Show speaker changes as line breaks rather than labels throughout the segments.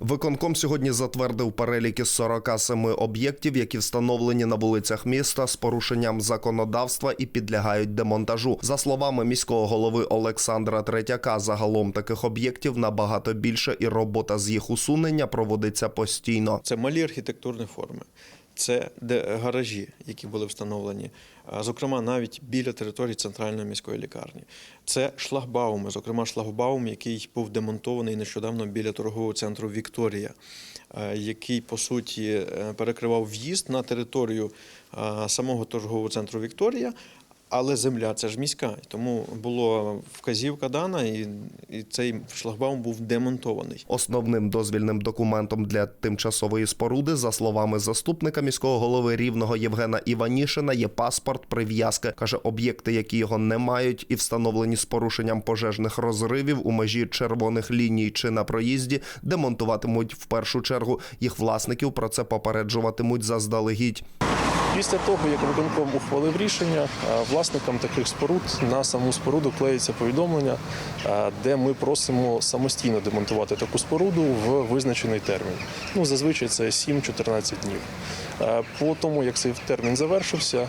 Виконком сьогодні затвердив перелік із 47 об'єктів, які встановлені на вулицях міста з порушенням законодавства і підлягають демонтажу. За словами міського голови Олександра Третяка, загалом таких об'єктів набагато більше, і робота з їх усунення проводиться постійно.
Це малі архітектурні форми, це гаражі, які були встановлені, зокрема, навіть біля території центральної міської лікарні. Це шлагбауми, зокрема, шлагбаум, який був демонтований нещодавно біля торгового центру Вікторія, який по суті е, перекривав в'їзд на територію самого торгового центру Вікторія. Але земля це ж міська, тому була вказівка дана, і, і цей шлагбаум був демонтований.
Основним дозвільним документом для тимчасової споруди, за словами заступника міського голови рівного Євгена Іванішина, є паспорт прив'язки. каже, об'єкти, які його не мають і встановлені з порушенням пожежних розривів у межі червоних ліній чи на проїзді, демонтуватимуть в першу чергу. Їх власників про це попереджуватимуть заздалегідь.
Після того, як виконком ухвалив рішення, власникам таких споруд на саму споруду клеїться повідомлення, де ми просимо самостійно демонтувати таку споруду в визначений термін. Ну, зазвичай це 7-14 днів. По тому, як цей термін завершився,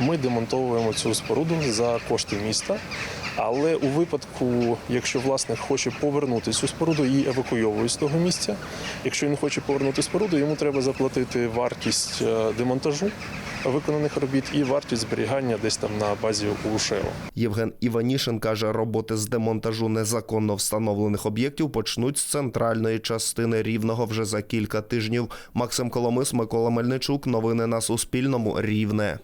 ми демонтовуємо цю споруду за кошти міста. Але у випадку, якщо власник хоче повернути цю споруду, її евакуйовують з того місця. Якщо він хоче повернути споруду, йому треба заплатити вартість е, демонтажу виконаних робіт і вартість зберігання десь там на базі у УШЕО.
Євген Іванішин каже, роботи з демонтажу незаконно встановлених об'єктів почнуть з центральної частини рівного вже за кілька тижнів. Максим Коломис, Микола Мельничук. Новини на Суспільному. Рівне.